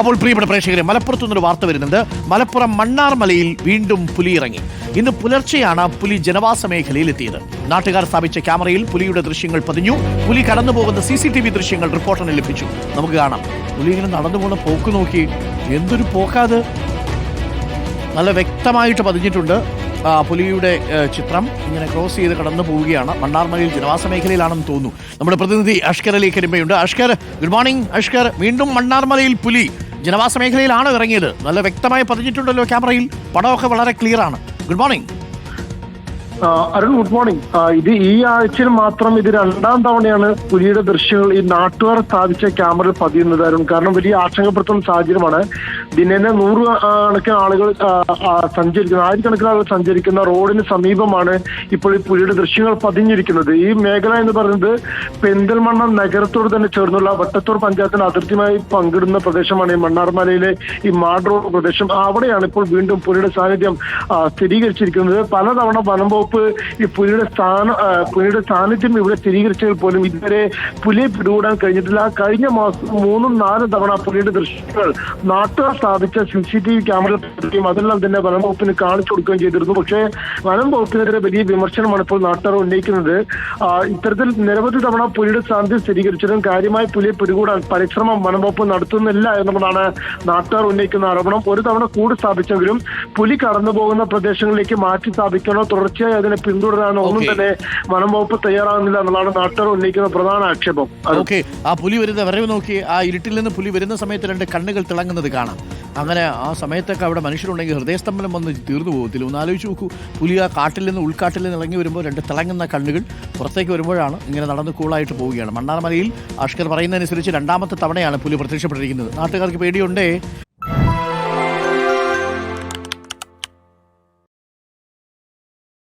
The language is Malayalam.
അപ്പോൾ പ്രിയപ്പെട്ട പ്രേക്ഷകരെ മലപ്പുറത്തു നിന്നൊരു വാർത്ത വരുന്നുണ്ട്. മലപ്പുറം മണ്ണാർമലയിൽ വീണ്ടും പുലി ഇറങ്ങി ഇന്ന് പുലർച്ചെയാണ് പുലി ജനവാസ മേഖലയിൽ എത്തിയത്. നാട്ടുകാർ സ്ഥാപിച്ച ക്യാമറയിൽ പുലിയുടെ ദൃശ്യങ്ങൾ പതിഞ്ഞു. പുലി കടന്നു പോകുന്ന സി സി ടി വി ദൃശ്യങ്ങൾ റിപ്പോർട്ടറിന് ലഭിച്ചു. നമുക്ക് കാണാം. പുലി ഇങ്ങനെ നടന്നു പോകുന്ന പോക്ക് നോക്കി എന്തൊരു പോക്കാത്. നല്ല വ്യക്തമായിട്ട് പതിഞ്ഞിട്ടുണ്ട്. പുലിയുടെ ചിത്രം ഇങ്ങനെ ക്രോസ് ചെയ്ത് കടന്നു പോവുകയാണ്. മണ്ണാർമലയിൽ ജനവാസ മേഖലയിലാണെന്ന് തോന്നുന്നു. നമ്മുടെ പ്രതിനിധി Ashkar Ali കരിമ്പയുണ്ട്. Ashkar good morning Ashkar. വീണ്ടും മണ്ണാർമലയിൽ പുലി. ജനവാസ മേഖലയിലാണ് ഇറങ്ങിയത്. നല്ല വ്യക്തമായി പതിഞ്ഞിട്ടുണ്ടല്ലോ ക്യാമറയിൽ. പടമൊക്കെ വളരെ ക്ലിയർ ആണ്. Good morning Arun good morning ഇത് ഈ ആഴ്ചയിൽ മാത്രം ഇത് രണ്ടാം തവണയാണ് പുലിയുടെ ദൃശ്യങ്ങൾ ഈ നാട്ടുകാർ സ്ഥാപിച്ച ക്യാമറയിൽ പതിയുന്നത് അരുൺ. കാരണം വലിയ ആശങ്കപ്പെടുത്തുന്ന സാഹചര്യമാണ്. ദിനേന നൂറ് കണക്കിന് ആളുകൾ സഞ്ചരിക്കുന്ന ആയിരക്കണക്കിന് ആളുകൾ സഞ്ചരിക്കുന്ന റോഡിന് സമീപമാണ് ഇപ്പോൾ ഈ പുലിയുടെ ദൃശ്യങ്ങൾ പതിഞ്ഞിരിക്കുന്നത്. ഈ മേഖല എന്ന് പറയുന്നത് പെന്തൽമണ്ണ നഗരത്തോട് തന്നെ ചേർന്നുള്ള വട്ടത്തൂർ പഞ്ചായത്തിന് അതിർത്തിയുമായി പങ്കിടുന്ന പ്രദേശമാണ്. ഈ മണ്ണാർമലയിലെ ഈ മാഡ് റോഡ് പ്രദേശം. അവിടെയാണ് ഇപ്പോൾ വീണ്ടും പുലിയുടെ സാന്നിധ്യം സ്ഥിരീകരിച്ചിരിക്കുന്നത്. പലതവണ വനം വകുപ്പ് ഈ പുലിയുടെ സ്ഥാന പുലിയുടെ സാന്നിധ്യം ഇവിടെ സ്ഥിരീകരിച്ചെങ്കിൽ പോലും ഇതുവരെ പുലിയെ പിടികൂടാൻ കഴിഞ്ഞിട്ടില്ല. കഴിഞ്ഞ മാസം മൂന്നും നാലും തവണ പുലിയുടെ ദൃശ്യങ്ങൾ നാട്ടുകാർ സ്ഥാപിച്ച സി സി ടി വി ക്യാമറയും അതെല്ലാം തന്നെ വനം വകുപ്പിന് കാണിച്ചു കൊടുക്കുകയും ചെയ്തിരുന്നു. പക്ഷേ വനം വകുപ്പിനെതിരെ വലിയ വിമർശനമാണ് ഇപ്പോൾ നാട്ടുകാർ ഉന്നയിക്കുന്നത്. ഇത്തരത്തിൽ നിരവധി തവണ പുലിയുടെ സാന്നിധ്യം സ്ഥിരീകരിച്ചിട്ടും കാര്യമായി പുലിയെ പിടികൂടാൻ പരിശ്രമം വനം വകുപ്പ് നടത്തുന്നില്ല എന്നുള്ളതാണ് നാട്ടുകാർ ഉന്നയിക്കുന്ന ആരോപണം. ഒരു തവണ കൂട് സ്ഥാപിച്ചെങ്കിലും പുലി കടന്നു പോകുന്ന പ്രദേശങ്ങളിലേക്ക് മാറ്റി സ്ഥാപിക്കണോ തുടർച്ചയായി അതിനെ പിന്തുടരാനോ ഒന്നും തന്നെ വനം വകുപ്പ് തയ്യാറാകുന്നില്ല എന്നുള്ളതാണ് നാട്ടുകാർ ഉന്നയിക്കുന്ന പ്രധാന ആക്ഷേപം. ഓക്കെ ആ പുലി വരുന്ന വരവ് നോക്കി. ആ ഇരുട്ടിൽ നിന്ന് പുലി വരുന്ന സമയത്ത് രണ്ട് കണ്ണുകൾ തിളങ്ങുന്നത് കാണാം. അങ്ങനെ ആ സമയത്തൊക്കെ അവിടെ മനുഷ്യരുണ്ടെങ്കിൽ ഹൃദയസ്തംഭനം വന്ന് തീർന്നു പോകത്തില്ല. ഒന്ന് ആലോചിച്ച് നോക്കൂ. പുലി ആ കാട്ടിൽ നിന്ന് ഉൾക്കാട്ടിൽ നിന്ന് ഇറങ്ങി വരുമ്പോൾ രണ്ട് തിളങ്ങുന്ന കണ്ണുകൾ പുറത്തേക്ക് വരുമ്പോഴാണ് ഇങ്ങനെ നടന്ന് കൂളായിട്ട് പോവുകയാണ്. മണ്ണാർമലയിൽ അഷ്കർ പറയുന്നതനുസരിച്ച് രണ്ടാമത്തെ തവണയാണ് പുലി പ്രത്യക്ഷപ്പെട്ടിരിക്കുന്നത്. നാട്ടുകാർക്ക് പേടിയുണ്ടേ?